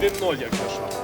1-0, якщо що.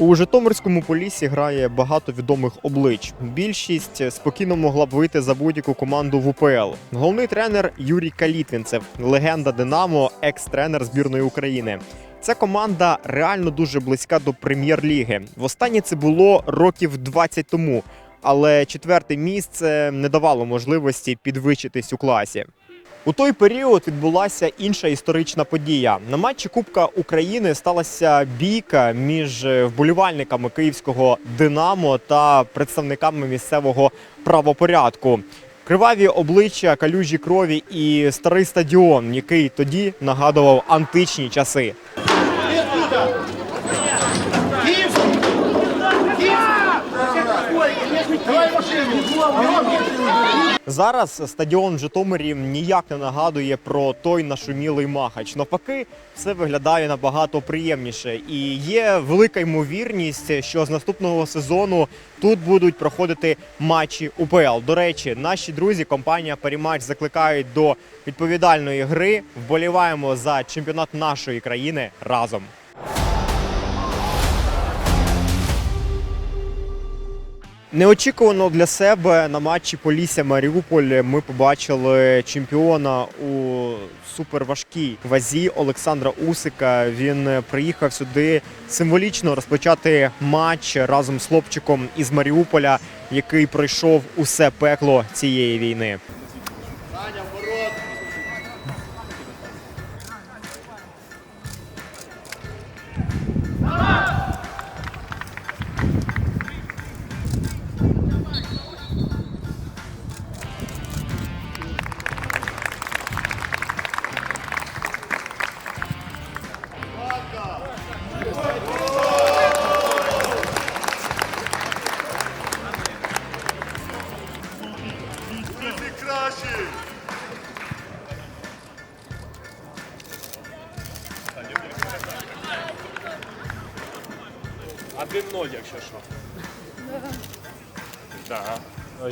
У Житомирському полісі грає багато відомих облич. Більшість спокійно могла б вийти за будь-яку команду в УПЛ. Головний тренер Юрій Калітвінцев, легенда Динамо, екс-тренер збірної України. Ця команда реально дуже близька до прем'єр-ліги. Востаннє це було років 20 тому, але четверте місце не давало можливості підвищитись у класі. У той період відбулася інша історична подія. На матчі Кубка України сталася бійка між вболівальниками київського Динамо та представниками місцевого правопорядку. Криваві обличчя, калюжі крові і старий стадіон, який тоді нагадував античні часи. Зараз стадіон в Житомирі ніяк не нагадує про той нашумілий махач. Навпаки, все виглядає набагато приємніше. І є велика ймовірність, що з наступного сезону тут будуть проходити матчі УПЛ. До речі, наші друзі, компанія Паріматч закликають до відповідальної гри. Вболіваємо за чемпіонат нашої країни разом. Неочікувано для себе на матчі Полісся Маріуполь ми побачили чемпіона у суперважкій вазі Олександра Усика. Він приїхав сюди символічно розпочати матч разом з хлопчиком із Маріуполя, який пройшов усе пекло цієї війни. Один 0 якщо що.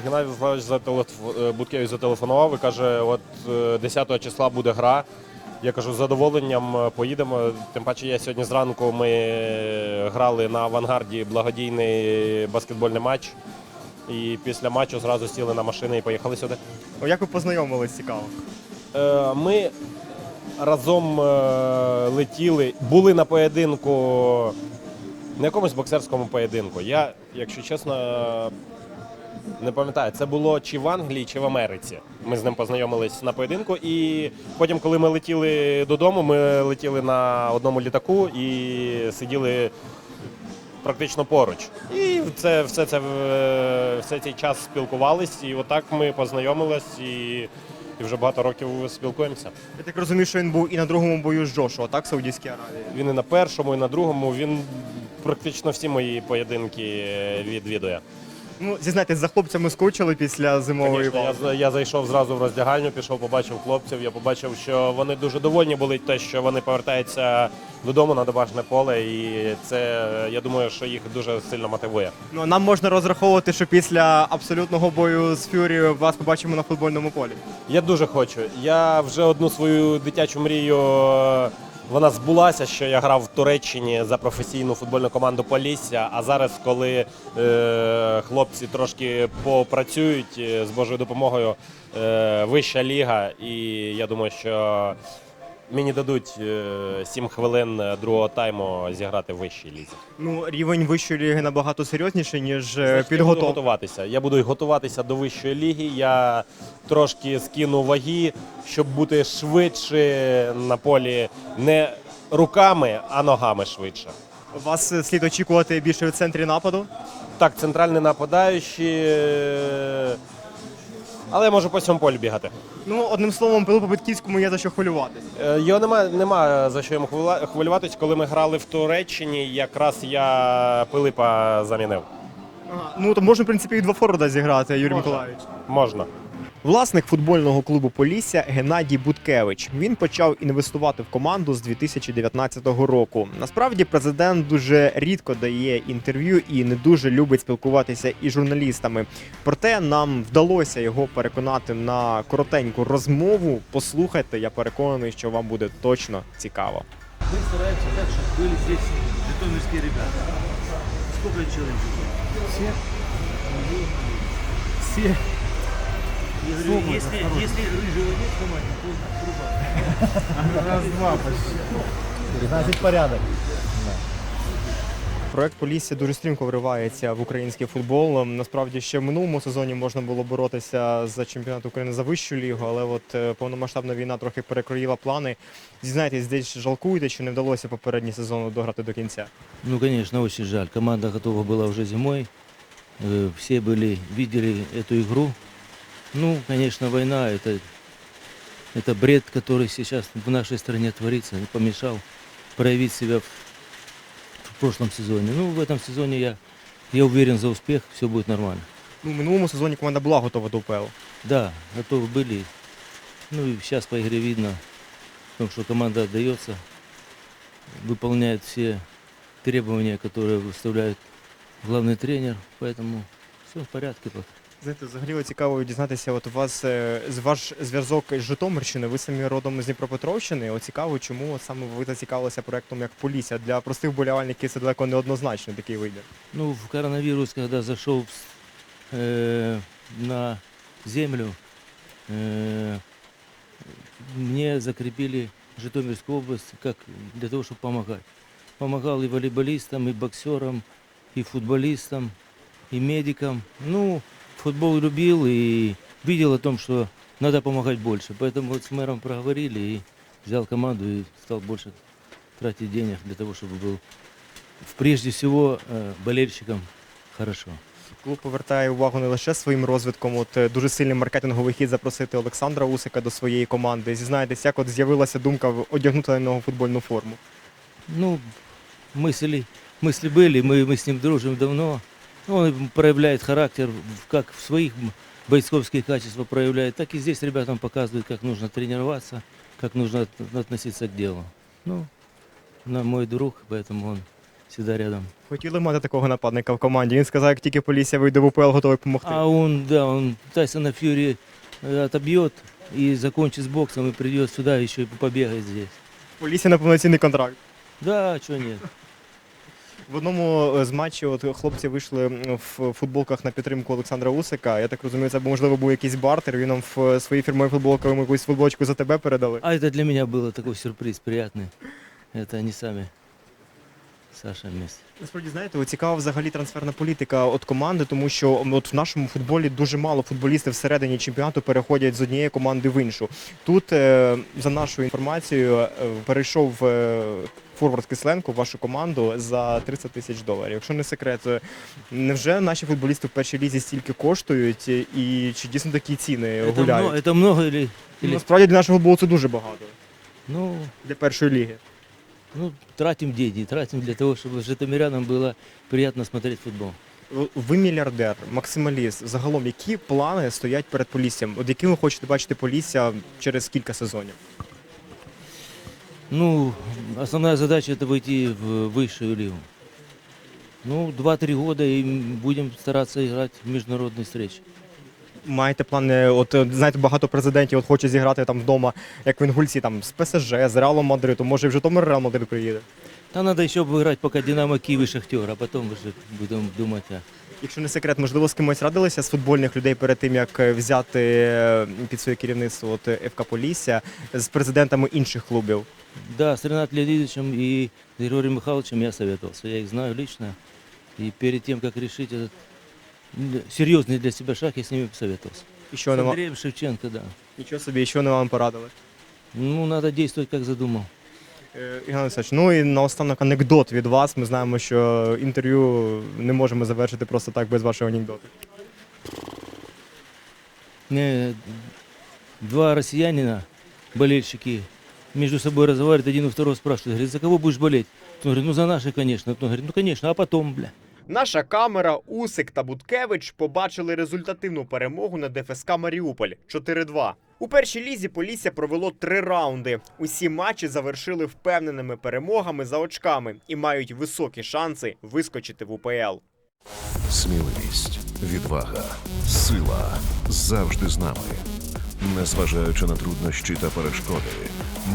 Геннадій Владиславович зателеф- е, Буткевич зателефонував і каже, от е, 10 числа буде гра. Я кажу, з задоволенням е, поїдемо. Тим паче, я сьогодні зранку ми е, грали на авангарді благодійний баскетбольний матч. І після матчу зразу сіли на машини і поїхали сюди. О, як ви познайомились, цікаво? Е, Ми разом е, летіли, були на поєдинку, на якомусь боксерському поєдинку. Я, якщо чесно, не пам'ятаю, це було чи в Англії, чи в Америці. Ми з ним познайомились на поєдинку. І потім, коли ми летіли додому, ми летіли на одному літаку і сиділи практично поруч. І це, все це е, все цей час спілкувались, і отак ми познайомились і, і вже багато років спілкуємося. Я так розумію, що він був і на другому бою з Джошуа, так, в Саудівській Аравії. Він і на першому, і на другому. Він практично всі мої поєдинки е, відвідує. Ну, зізнайтесь, за хлопцями скучили після зимової Звісно, я, паузи. я зайшов зразу в роздягальню, пішов, побачив хлопців. Я побачив, що вони дуже довольні були те, що вони повертаються додому на домашнє поле, і це я думаю, що їх дуже сильно мотивує. Ну, нам можна розраховувати, що після абсолютного бою з Фюрі вас побачимо на футбольному полі. Я дуже хочу. Я вже одну свою дитячу мрію. Вона збулася, що я грав в Туреччині за професійну футбольну команду Полісся. А зараз, коли е, хлопці трошки попрацюють е, з Божою допомогою, е, вища ліга, і я думаю, що мені дадуть е, 7 хвилин другого тайму зіграти в вищій лізі. Ну, рівень вищої ліги набагато серйозніший, ніж е, я буду готуватися. Я буду готуватися до вищої ліги. Я трошки скину ваги, щоб бути швидше на полі не руками, а ногами швидше. Вас е, слід очікувати більше в центрі нападу. Так, центральний нападаючий, е, але я можу по цьому полі бігати. Ну, одним словом, Пилипу Битківському є за що хвилюватися. Е, Його нема, нема за що йому хвилюватись. Коли ми грали в Туреччині, якраз я Пилипа замінив. Ага. Ну, то можна, в принципі, і два форварда зіграти, Юрій. Миколаївич. Можна. Власник футбольного клубу Полісся Геннадій Буткевич. Він почав інвестувати в команду з 2019 року. Насправді, президент дуже рідко дає інтерв'ю і не дуже любить спілкуватися із журналістами. Проте нам вдалося його переконати на коротеньку розмову. Послухайте, я переконаний, що вам буде точно цікаво. Мы стараемся так, чтобы были здесь житомирские ребята. Сколько человек? Все. Все. Я говорю, если, если рыжего нет в команде, то труба. Раз-два почти. Значить, порядок. Проект Полісся дуже стрімко вривається в український футбол. Насправді ще в минулому сезоні можна було боротися за чемпіонат України за вищу лігу, але от е, повномасштабна війна трохи перекроїла плани. Зізнайтесь, десь жалкуєте, чи не вдалося попередній сезон дограти до кінця? Ну, конечно, очень жаль. Команда готова была уже зимой. Э, Все были, видели эту игру. Ну, конечно, война это, это бред, который сейчас в нашей стране творится, помешал проявить себя в, в прошлом сезоне. Ну, в этом сезоне я, я уверен за успех, все будет нормально. Ну, в минулому сезоні команда була готова до УПЛ. Да, готовы были. Ну и сейчас по игре видно, в том, что команда отдается, выполняет все требования, которые выставляет главный тренер. Поэтому все в порядке пока. Знаєте, взагалі цікаво дізнатися, от у вас е, з ваш зв'язок з Житомирщини, ви самі родом з Дніпропетровщини. От цікаво, чому от саме ви зацікавилися проектом як Полісся. Для простих болівальників це далеко не однозначно такий вибір. Ну, в коронавирус, когда зашел в- э, на землю, э, мне закрепили Житомирскую область как для того, чтобы помогать. Помогал и волейболистам, и боксерам, и футболистам, и медикам. Ну, футбол любил и видел о том, что надо помогать больше. Поэтому вот с мэром проговорили и взял команду и стал больше тратить денег для того, чтобы был в- прежде всего э, болельщикам хорошо. Клуб повертає увагу не лише своїм розвитком. От е, дуже сильний маркетинговий хід запросити Олександра Усика до своєї команди. Зізнаєтесь, як от з'явилася думка в- одягнути на нього футбольну форму. Ну, мысли, мысли были, мы, мы с ним дружим давно. Он проявляет характер, в- как в своих м- бойцовские качества проявляет, так и здесь ребятам показывает, как нужно тренироваться, как нужно от- относиться к делу. Ну, на мой друг, поэтому он всегда рядом. Хотіли мати такого нападника в команді. Він сказав, як тільки Полісся вийде в УПЛ, готовий допомогти. А он, да, он Тайсона Фьюри э, отобьет и закончит с боксом и придет сюда еще и побегает здесь. Полісся на повноцінний контракт. Да, что нет. В одному е, з матчів от хлопці вийшли м, в футболках на підтримку Олександра Усика. Я так розумію, це можливо був якийсь бартер. Він нам в е, своїй фірмовій футболці йому якусь футболочку за тебе передали. А это для меня было такой сюрприз приятный. Это они сами, Саша вместе. Насправді знаєте, от цікава взагалі трансферна політика от команди, тому що м, от в нашому футболі дуже мало футболістів всередині чемпіонату переходять з однієї команди в іншу. Тут, е, за нашою інформацією, е, перейшов е, форвард Кисленко в вашу команду за 30 тисяч доларів. Якщо не секрет, е, невже наші футболісти в першій лізі стільки коштують, е, і чи дійсно такі ціни Это, гуляють? много, это много или, Ну, или Насправді для нашого футболу це дуже багато ну, для першої ліги. ну, тратим деньги, тратим для того, чтобы житомирянам было приятно смотреть футбол. Ви мільярдер, максималіст. Загалом, які плани стоять перед Поліссям? От яким ви хочете бачити Полісся через кілька сезонів? Ну, основная задача это войти в высшую лигу. Ну, 2-3 года и будем стараться играть в международные встречи. Маєте плани? От е, знаєте, багато президентів от хочуть зіграти там вдома, як в Інгульці, там з ПСЖ, з Реалом Мадридом. Може, і в Житомир Реал Мадрид приїде. Там надо еще обыграть пока Динамо Киев и Шахтер, а потом уже будем думать о... Якщо не секрет, можливо, з кимось радилися з футбольних людей перед тим, як е, взяти е, під своє керівництво от е, ФК Полісся з президентами інших клубів. Да, с Ренатом Леонидовичем и Григорием Михайловичем я советовался. Я их знаю лично. И перед тем, как решить этот м, серьезный для себя шаг, я с ними посоветовался. І С що не ва- Андреем Шевченко, да. нічого собі, і що не вам порадили? Ну, надо действовать, как задумал. Е, Ігор Олександрович, ну і наостанок анекдот від вас. Ми знаємо, що інтерв'ю не можемо завершити просто так без вашого анекдоту. Два россиянина, болельщики, между собой разговаривают, один у второго спрашивает, говорит, за кого будешь болеть? Он говорит, ну за наших, конечно. Он говорит, ну конечно, а потом, бля. Наша камера, Усик та Буткевич побачили результативну перемогу над ДФСК Маріуполь 4-2. У першій лізі Полісся провело три раунди. Усі матчі завершили впевненими перемогами за очками і мають високі шанси вискочити в УПЛ. Сміливість, відвага, сила завжди з нами. Незважаючи на труднощі та перешкоди,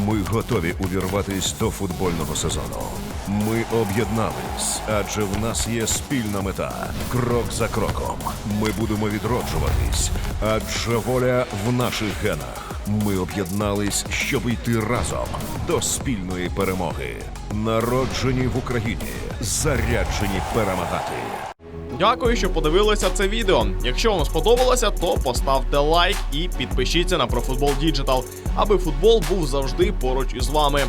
ми готові увірватись до футбольного сезону. Ми об'єднались, адже в нас є спільна мета. Крок за кроком. Ми будемо відроджуватись, адже воля в наших генах. Ми об'єднались, щоб йти разом до спільної перемоги. Народжені в Україні, заряджені перемагати. Дякую, що подивилися це відео. Якщо вам сподобалося, то поставте лайк і підпишіться на ProFootball Digital, аби футбол був завжди поруч із вами.